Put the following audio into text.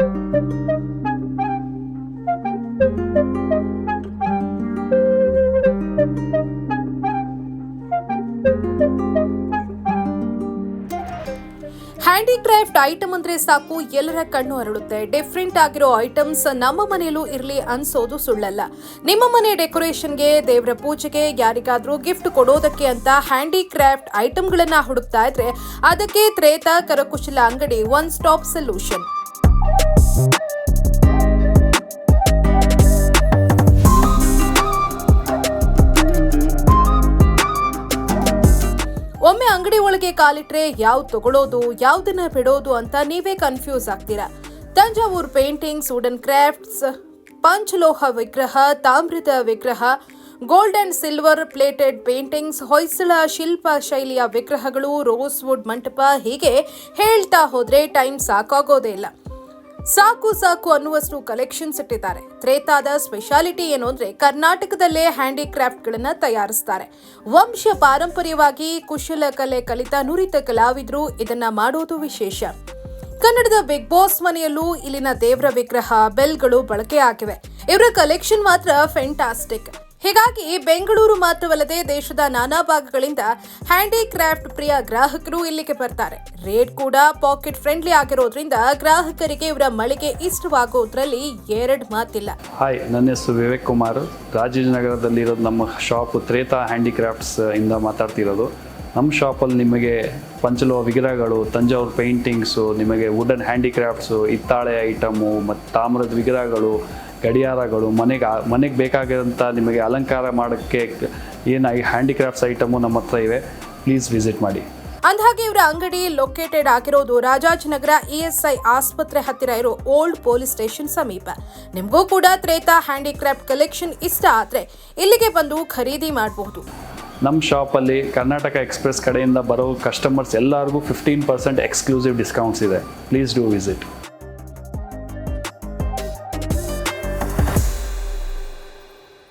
Handicraft item ಅಂದ್ರೆ ಸಾಕು, ಎಲ್ಲರ ಕಣ್ಣು ಅರಳುತ್ತೆ. ಡಿಫ್ರೆಂಟ್ ಆಗಿರೋ ಐಟಮ್ಸ್ ನಮ್ಮ ಮನೆಯಲ್ಲೂ ಇರಲಿ ಅನ್ಸೋದು ಸುಳ್ಳಲ್ಲ. ನಿಮ್ಮ ಮನೆ ಡೆಕೋರೇಷನ್ಗೆ, ದೇವರ ಪೂಜೆಗೆ ಯಾರಿಗಾದ್ರೂ ಗಿಫ್ಟ್ ಕೊಡೋದಕ್ಕೆ ಅಂತ ಹ್ಯಾಂಡಿಕ್ರಾಫ್ಟ್ ಐಟಮ್ಗಳನ್ನ ಹುಡುಕ್ತಾ ಇದ್ರೆ ಅದಕ್ಕೆ ತ್ರೇತಾ ಕರಕುಶಲ ಅಂಗಡಿ ಒನ್ ಸ್ಟಾಪ್ ಸೊಲ್ಯೂಷನ್ ಒಮ್ಮೆ ಅಂಗಡಿ ಒಳಗೆ ಕಾಲಿಟ್ರೆ ಯಾವ್ದು ತಗೊಳ್ಳೋದು ಯಾವ್ದನ್ನ ಬಿಡೋದು ಅಂತ ನೀವೇ ಕನ್ಫ್ಯೂಸ್ ಆಗ್ತೀರಾ? ತಂಜಾವೂರ್ ಪೇಂಟಿಂಗ್ಸ್ ವುಡನ್ ಕ್ರಾಫ್ಟ್ಸ್ ಪಂಚಲೋಹ ವಿಗ್ರಹ ತಾಮ್ರದ ವಿಗ್ರಹ gold and silver plated paintings Hoysala ಶಿಲ್ಪ ಶೈಲಿಯ ವಿಗ್ರಹಗಳು ರೋಸ್ ವುಡ್ ಮಂಟಪ ಹೀಗೆ ಹೇಳ್ತಾ ಹೋದರೆ ಟೈಮ್ ಸಾಕಾಗೋದೇ ಇಲ್ಲ. ಸಾಕು ಸಾಕು ಅನ್ನುವಷ್ಟು ಕಲೆಕ್ಷನ್ಸ್ ಇಟ್ಟಿದ್ದಾರೆ. ತ್ರೇತಾದ ಸ್ಪೆಷಾಲಿಟಿ ಏನು ಅಂದ್ರೆ ಕರ್ನಾಟಕದಲ್ಲೇ ಹ್ಯಾಂಡಿಕ್ರಾಫ್ಟ್ಗಳನ್ನ ತಯಾರಿಸ್ತಾರೆ. ವಂಶ ಪಾರಂಪರ್ಯವಾಗಿ ಕುಶಲಕಲೆ ಕಲಿತ ನುರಿತ ಕಲಾವಿದರು ಇದನ್ನ ಮಾಡೋದು ವಿಶೇಷ. ಕನ್ನಡದ ಬಿಗ್ ಬಾಸ್ ಮನೆಯಲ್ಲೂ ಇಲ್ಲಿನ ದೇವರ ವಿಗ್ರಹ ಬೆಲ್ಗಳು ಬಳಕೆ ಆಗಿವೆ. ಇವರ ಕಲೆಕ್ಷನ್ ಮಾತ್ರ ಫೆಂಟಾಸ್ಟಿಕ್ ಹೀಗಾಗಿ ಬೆಂಗಳೂರು ಮಾತ್ರವಲ್ಲದೆ ದೇಶದ ನಾನಾ ಭಾಗಗಳಿಂದ ಹ್ಯಾಂಡಿಕ್ರಾಫ್ಟ್ ಪ್ರಿಯ ಗ್ರಾಹಕರು ಇಲ್ಲಿಗೆ ಬರ್ತಾರೆ. ರೇಟ್ ಕೂಡ ಪಾಕೆಟ್ ಫ್ರೆಂಡ್ಲಿ ಆಗಿರೋದ್ರಿಂದ ಗ್ರಾಹಕರಿಗೆ ಇವರ ಮಳಿಗೆ ಇಷ್ಟವಾಗೋದ್ರಲ್ಲಿ ಎರಡು ಮಾತಿಲ್ಲ. ಹಾಯ್ ನನ್ನ ಹೆಸರು ವಿವೇಕ್ ಕುಮಾರ್. ರಾಜಾಜಿನಗರದಲ್ಲಿರೋದು ನಮ್ಮ ಶಾಪ್ ತ್ರೇತಾ ಹ್ಯಾಂಡಿಕ್ರಾಫ್ಟ್ಸ್ ಇಂದ ಮಾತಾಡ್ತಿರೋದು. ನಮ್ಮ ಶಾಪಲ್ಲಿ ನಿಮಗೆ ಪಂಚಲೋ ವಿಗ್ರಹಗಳು, ತಂಜಾವೂರು ಪೇಂಟಿಂಗ್ಸು ನಿಮಗೆ ವುಡನ್ ಹ್ಯಾಂಡಿಕ್ರಾಫ್ಟ್ಸು, ಹಿತ್ತಾಳೆ ಐಟಮು ಮತ್ತು ತಾಮ್ರದ ವಿಗ್ರಹಗಳು ಗಡಿಯಾರಗಳು ಮನೆಗೆ ಮನೆಗೆ ಬೇಕಾಗಿರೋಂಥ ನಿಮಗೆ ಅಲಂಕಾರ ಮಾಡೋಕ್ಕೆ ಏನು ಹ್ಯಾಂಡಿಕ್ರಾಫ್ಟ್ಸ್ ಐಟಮು ನಮ್ಮ ಹತ್ರ ಇವೆ ಪ್ಲೀಸ್ ವಿಸಿಟ್ ಮಾಡಿ. ಅಂದ್ಹಾಗೆ ಇವರ ಅಂಗಡಿ ಲೊಕೇಟೆಡ್ ಆಗಿರೋದು ರಾಜಾಜಿನಗರ ಇಎಸ್ಐ ಆಸ್ಪತ್ರೆ ಹತ್ತಿರ ಇರೋ ಓಲ್ಡ್ ಪೊಲೀಸ್ ಸ್ಟೇಷನ್ ಸಮೀಪ. ನಿಮಗೂ ಕೂಡ ತ್ರೇತಾ ಹ್ಯಾಂಡಿಕ್ರಾಫ್ಟ್ ಕಲೆಕ್ಷನ್ ಇಷ್ಟ ಆದರೆ ಇಲ್ಲಿಗೆ ಬಂದು ಖರೀದಿ ಮಾಡಬಹುದು ನಮ್ಮ ಶಾಪಲ್ಲಿ ಕರ್ನಾಟಕ ಎಕ್ಸ್ಪ್ರೆಸ್ ಕಡೆಯಿಂದ ಬರೋ ಕಸ್ಟಮರ್ಸ್ ಎಲ್ಲರಿಗೂ ಫಿಫ್ಟೀನ್ ಪರ್ಸೆಂಟ್ ಎಕ್ಸ್ಕ್ಲೂಸಿವ್ ಡಿಸ್ಕೌಂಟ್ಸ್ ಇದೆ. Please do visit